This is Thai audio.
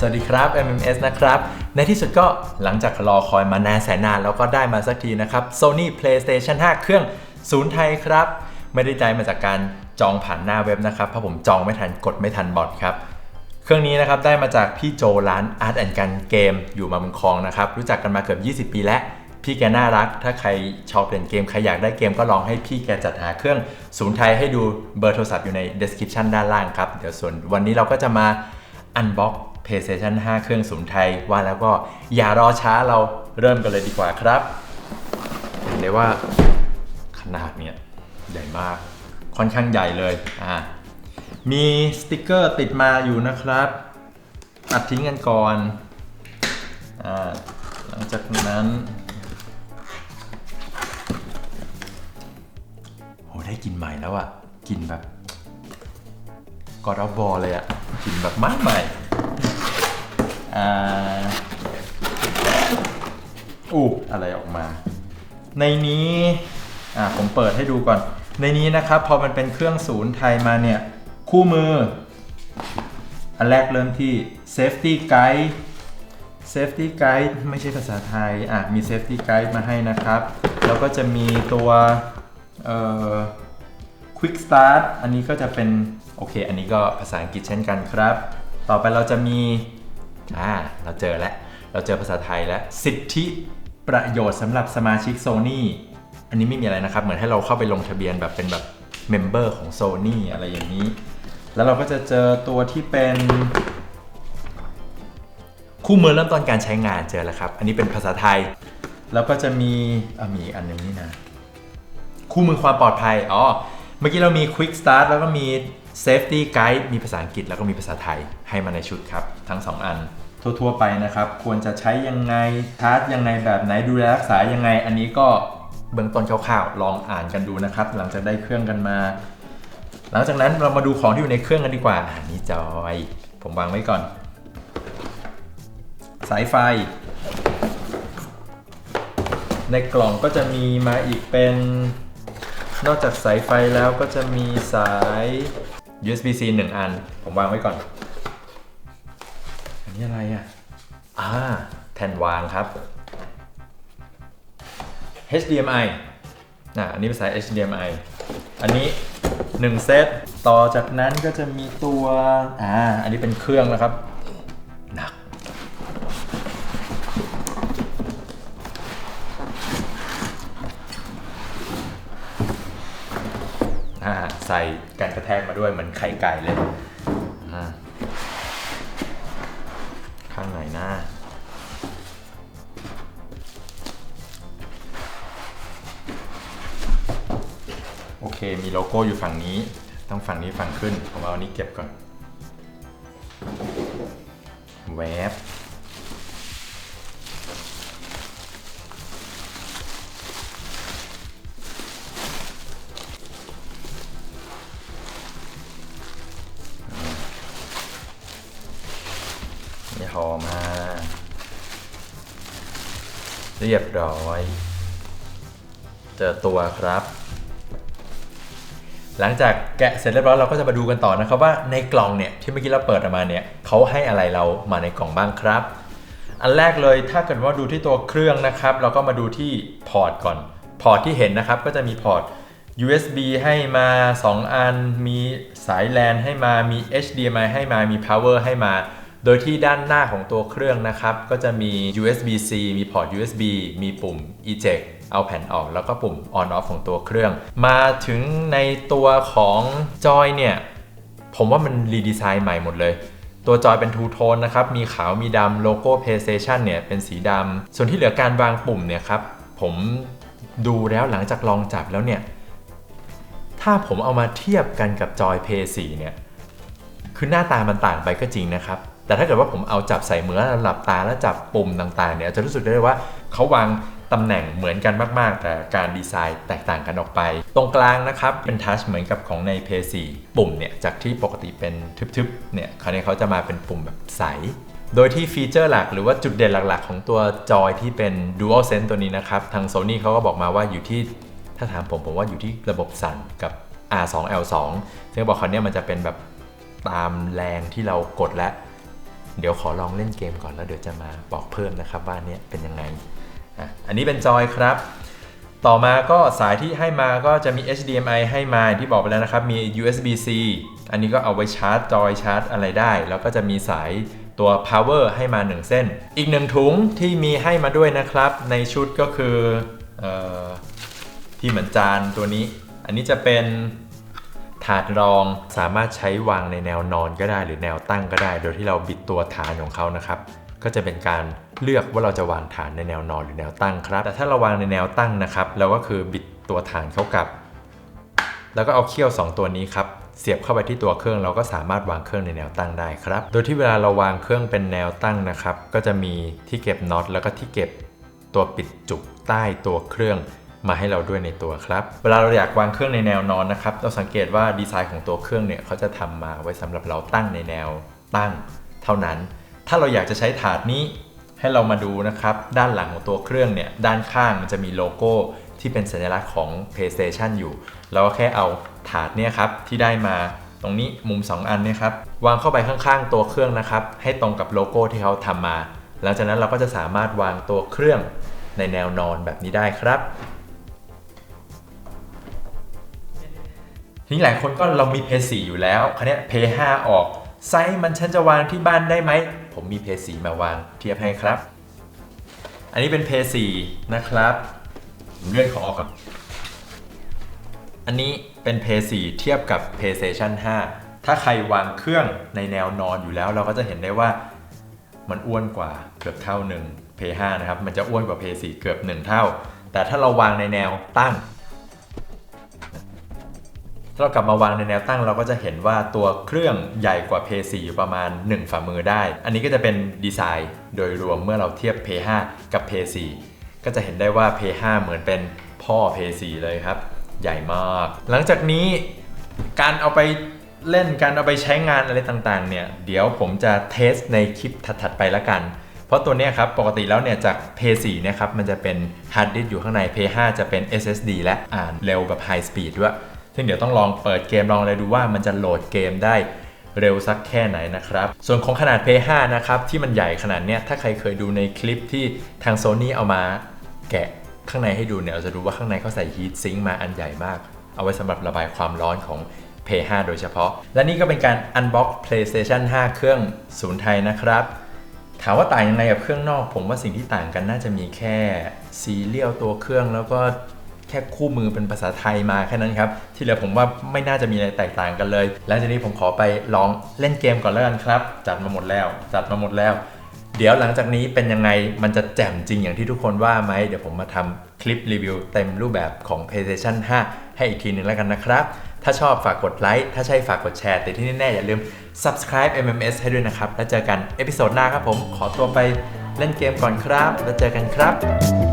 สวัสดีครับ MMS นะครับ ในที่สุดก็หลังจากรอคอยมานานแสนนานแล้วก็ได้มาสักทีนะครับ Sony PlayStation 5 เครื่องศูนย์ไทยครับ ไม่ได้ใจมาจากการจองผ่านหน้าเว็บนะครับเพราะผมจองไม่ทันกดไม่ทันบอทครับ เครื่องนี้นะครับได้มาจากพี่โจร้าน Art and Gun Game อยู่มาบุญคลองนะครับ รู้จักกันมาเกือบ 20 ปีแล้วพี่แกน่ารัก ถ้าใครชอบเล่นเกม ใครอยากได้เกมก็ลองให้พี่แกจัดหาเครื่องศูนย์ไทยให้ดูเบอร์โทรศัพท์อยู่ใน description ด้านล่างครับ เดี๋ยวส่วนวันนี้เราก็จะมา unbox PlayStation 5 เครื่องศูนย์ไทยว่าแล้วก็อย่ารอช้าเราเริ่มกันเลยดีกว่าครับเห็นได้ว่าขนาดเนี่ยใหญ่มากค่อนข้างใหญ่เลยอ่ามีสติกเกอร์ติดมาอยู่นะครับอัดทิ้งกันก่อนอ่าหลังจากนั้นโหได้กลินใหม่แล้วอะกลินแบบกอดบอเลยอะกลินแบบมากใหม่ อู้อะไรออกมา ในนี้อ่าผมเปิดให้ดูก่อน ในนี้นะครับพอมันเป็นเครื่องศูนย์ไทยมาเนี่ย คู่มือ อันแรกเริ่มที่ safety guide safety guide ไม่ใช่ภาษาไทยอะมี safety guide มาให้นะครับ แล้วก็จะมีตัวเอ่อ quick start อันนี้ก็จะเป็น โอเค อันนี้ก็ภาษาอังกฤษเช่นกันครับ ต่อไปเราจะมี อ่าเราเจอแล้ว เราเจอภาษาไทยแล้ว สิทธิประโยชน์สำหรับสมาชิก Sony อันนี้ไม่มีอะไรนะครับ เหมือนให้เราเข้าไปลงทะเบียนแบบเป็นแบบเมมเบอร์ของ Sony อะไรอย่างนี้ แล้วเราก็จะเจอตัวที่เป็นคู่มือเริ่มต้นการใช้งานเจอแล้วครับ อันนี้เป็นภาษาไทย แล้วก็จะมีอะมีอันหนึงนี่นะ คู่มือความปลอดภัย อ๋อ เมื่อกี้เรามี Quick Start แล้วก็มี Safety Guide มีภาษาอังกฤษแล้วก็มีภาษาไทยให้มาในชุดครับ ทั้ง 2 อัน ทั่วๆไปนะครับ ควรจะใช้ยังไงชาร์จยังไงแบบไหนดูแลรักษายังไง อันนี้ก็เบื้องต้นคร่าวๆลองอ่านกันดูนะครับ หลังจากได้เครื่องกันมา หลังจากนั้นเรามาดูของที่อยู่ในเครื่องกันดีกว่าอันนี้จอยผมวางไว้ก่อน สายไฟ ในกล่องก็จะมีมาอีกเป็นนอกจากสายไฟแล้วก็จะมีสาย USB-C 1อัน ผมวางไว้ก่อน อันนี้อะไรอะ อ่า แท่นวางครับ HDMI นะอันนี้เป็นสาย HDMI อันนี้ 1 เซต ต่อจากนั้นก็จะมีตัว อ่า อันนี้เป็นเครื่องนะครับ ใส่กันกระแทกมาด้วยเหมือนไข่ไก่เลยอ่าข้างไหนหน้าโอเคมีโลโก้อยู่ฝั่งนี้ต้องฝั่งนี้ฝั่งขึ้นผมเอาอันนี้เก็บก่อนแวบ อมา เรียบร้อย เจอตัวครับ หลังจากแกะเสร็จเรียบร้อยเราก็จะมาดูกันต่อนะครับว่าในกล่องเนี่ยที่เมื่อกี้เราเปิดออกมาเนี่ยเขาให้อะไรเรามาในกล่องบ้างครับ อันแรกเลยถ้าเกิดว่าดูที่ตัวเครื่องนะครับ เราก็มาดูที่พอร์ตก่อน พอร์ตที่เห็นนะครับก็จะมีพอร์ต USB ให้มา 2 อัน มีสาย LAN ให้มา มี HDMI ให้มา มี power ให้มา โดยที่ด้านหน้าของตัวเครื่องนะครับ ก็จะมี USB-C มีพอร์ต USB มีปุ่ม eject เอาแผ่นออกแล้วก็ปุ่ม on off ของตัวเครื่อง มาถึงในตัวของจอยเนี่ย ผมว่ามันรีดีไซน์ใหม่หมดเลย ตัวจอยเป็นทูโทนนะครับ มีขาวมีดำโลโก้ PlayStation เนี่ย เป็นสีดำส่วนที่เหลือการวางปุ่มเนี่ยครับ ผมดูแล้วหลังจากลองจับแล้วเนี่ย ถ้าผมเอามาเทียบกันกับจอย p 4เนี่ย คือหน้าตามันต่างไปก็จริงนะครับ แต่ถ้าเกิดว่าผมเอาจับใส่มือแล้วหลับตาแล้วจับปุ่มต่างๆเนี่ยจะรู้สึกได้เลยว่าเขาวางตำแหน่งเหมือนกันมาก ๆ แต่การดีไซน์แตกต่างกันออกไป ตรงกลางนะครับ เป็นทัชเหมือนกับของใน p 4ปุ่มเนี่ย จากที่ปกติเป็นทึบๆ เนี่ยคราวนี้เขาจะมาเป็นปุ่มแบบใส โดยที่ฟีเจอร์หลักหรือว่าจุดเด่นหลักๆ ของตัวจอยที่เป็น Dual Sense ตัวนี้นะครับ ทาง Sony เขาก็บอกมาว่าอยู่ที่ ถ้าถามผมผมว่าอยู่ที่ระบบสั่นกับ R2L2 ซึ่งบอกคราวเนี้ยมันจะเป็นแบบ ตามแรงที่เรากดและเดี๋ยวขอลองเล่นเกมก่อนแล้วเดี๋ยวจะมาบอกเพิ่มนะครับว่าเนี่ยเป็นยังไงอะอันนี้เป็นจอยครับ ต่อมาก็สายที่ให้มาก็จะมี HDMI ให้มาที่บอกไปแล้วนะครับ มี USB-C อันนี้ก็เอาไว้ชาร์จจอยชาร์จอะไรได้ แล้วก็จะมีสายตัว power ให้มา 1 เส้น อีกหนึ่งถุงที่มีให้มาด้วยนะครับ ในชุดก็คือออที่เหมือนจานตัวนี้ อันนี้จะเป็น ถาดรองสามารถใช้วางในแนวนอนก็ได้หรือแนวตั้งก็ได้ โดยที่เราบิดตัวฐานของเขานะครับ ก็จะเป็นการเลือกว่าเราจะวางฐานในแนวนอนหรือแนวตั้งครับ แต่ถ้าเราวางในแนวตั้งนะครับเราก็คือบิดตัวฐานเข้ากับ แล้วก็เอาเขี้ยว 2 ตัวนี้ครับเสียบเข้าไปที่ตัวเครื่องเราก็สามารถวางเครื่องในแนวตั้งได้ครับ โดยที่เวลาเราวางเครื่องเป็นแนวตั้งนะครับ ก็จะมีที่เก็บน็อตแล้วก็ที่เก็บตัวปิดจุกใต้ตัวเครื่อง มาให้เราด้วยในตัวครับ เวลาเราอยากวางเครื่องในแนวนอนนะครับ เราสังเกตว่าดีไซน์ของตัวเครื่องเนี่ยเขาจะทำมาไว้สำหรับเราตั้งในแนวตั้ง เท่านั้น ถ้าเราอยากจะใช้ถาดนี้ให้เรามาดูนะครับ ด้านหลังของตัวเครื่องเนี่ยด้านข้างมันจะมีโลโก้ที่เป็นสัญลักษณ์ของ PlayStation อยู่ เราก็แค่เอาถาดเนี่ยครับที่ได้มาตรงนี้มุม 2 อันเนี่ยครับวางเข้าไปข้างๆ ตัวเครื่องนะครับ ให้ตรงกับโลโก้ที่เขาทำมา หลังจากนั้นเราก็จะสามารถวางตัวเครื่องในแนวนอนแบบนี้ได้ครับ ทีนี้หลายคนก็เรามี p 4อยู่แล้วคันนี้ p 5ออกไซส์มันฉันจะวางที่บ้านได้ไหม ผมมี p 4มาวางเทียบให้ครับ อันนี้เป็น p 4นะครับเลื่อนของออกก่อนอันนี้เป็น p 4เทียบกับ PlayStation 5 ถ้าใครวางเครื่องในแนวนอนอยู่แล้ว เราก็จะเห็นได้ว่ามันอ้วนกว่าเกือบเท่าหนึ่ง p 5 นะครับ มันจะอ้วนกว่า p 4 เกือบ 1 เท่า แต่ถ้าเราวางในแนวตั้ง ถ้าเรากลับมาวางในแนวตั้งเราก็จะเห็นว่าตัวเครื่องใหญ่กว่า p 4อยู่ประมาณ 1 ฝ่ามือได้ อันนี้ก็จะเป็นดีไซน์โดยรวมเมื่อเราเทียบ p 5กับ p 4ก็จะเห็นได้ว่า p 5เหมือนเป็นพ่อ p 4เลยครับ ใหญ่มาก หลังจากนี้การเอาไปเล่นการเอาไปใช้งานอะไรต่างๆเนี่ยเดี๋ยวผมจะเทสในคลิปถัดๆไปละกัน เพราะตัวนี้ครับปกติแล้วเนี่ยจาก p 4นี่ยครับมันจะเป็นฮาร์ดดิสก์อยู่ข้างใน p 5จะเป็น SSD และอ่านเร็วแบบ High Speed ด้วย ซึ่งเดี๋ยวต้องลองเปิดเกมลองอะไรดูว่ามันจะโหลดเกมได้เร็วสักแค่ไหนนะครับ ส่วนของขนาด p 5นะครับ ที่มันใหญ่ขนาดเนี้ย ถ้าใครเคยดูในคลิปที่ทาง Sony เอามาแกะข้างในให้ดูเนี่ย เราจะดูว่าข้างในเขาใส่ฮีทซิงค์มาอันใหญ่มาก เอาไว้สำหรับระบายความร้อนของ p 5โดยเฉพาะ และนี่ก็เป็นการ unbox PlayStation 5 เครื่องศูนย์ไทยนะครับ ถามว่าต่างยังไงกับเครื่องนอก ผมว่าสิ่งที่ต่างกันน่าจะมีแค่ซีเรียลตัวเครื่องแล้วก็ แค่คู่มือเป็นภาษาไทยมาแค่นั้นครับ ที่เหลือผมว่าไม่น่าจะมีอะไรแตกต่างกันเลย แล้วทีนี้ผมขอไปลองเล่นเกมก่อนแล้วกันครับ จัดมาหมดแล้ว จัดมาหมดแล้ว เดี๋ยวหลังจากนี้เป็นยังไงมันจะแจ่มจริงอย่างที่ทุกคนว่าไหมเดี๋ยวผมมาทำคลิปรีวิวเต็มรูปแบบของ PlayStation 5 ให้อีกทีหนึงแล้วกันนะครับถ้าชอบฝากกดไลค์ถ้าใช่ฝากกดแชร์แต่ที่แน่ๆอย่าลืม subscribe MMS ให้ด้วยนะครับ แล้วเจอกันเอพิโซดหน้าครับผมขอตัวไปเล่นเกมก่อนครับ แล้วเจอกันครับ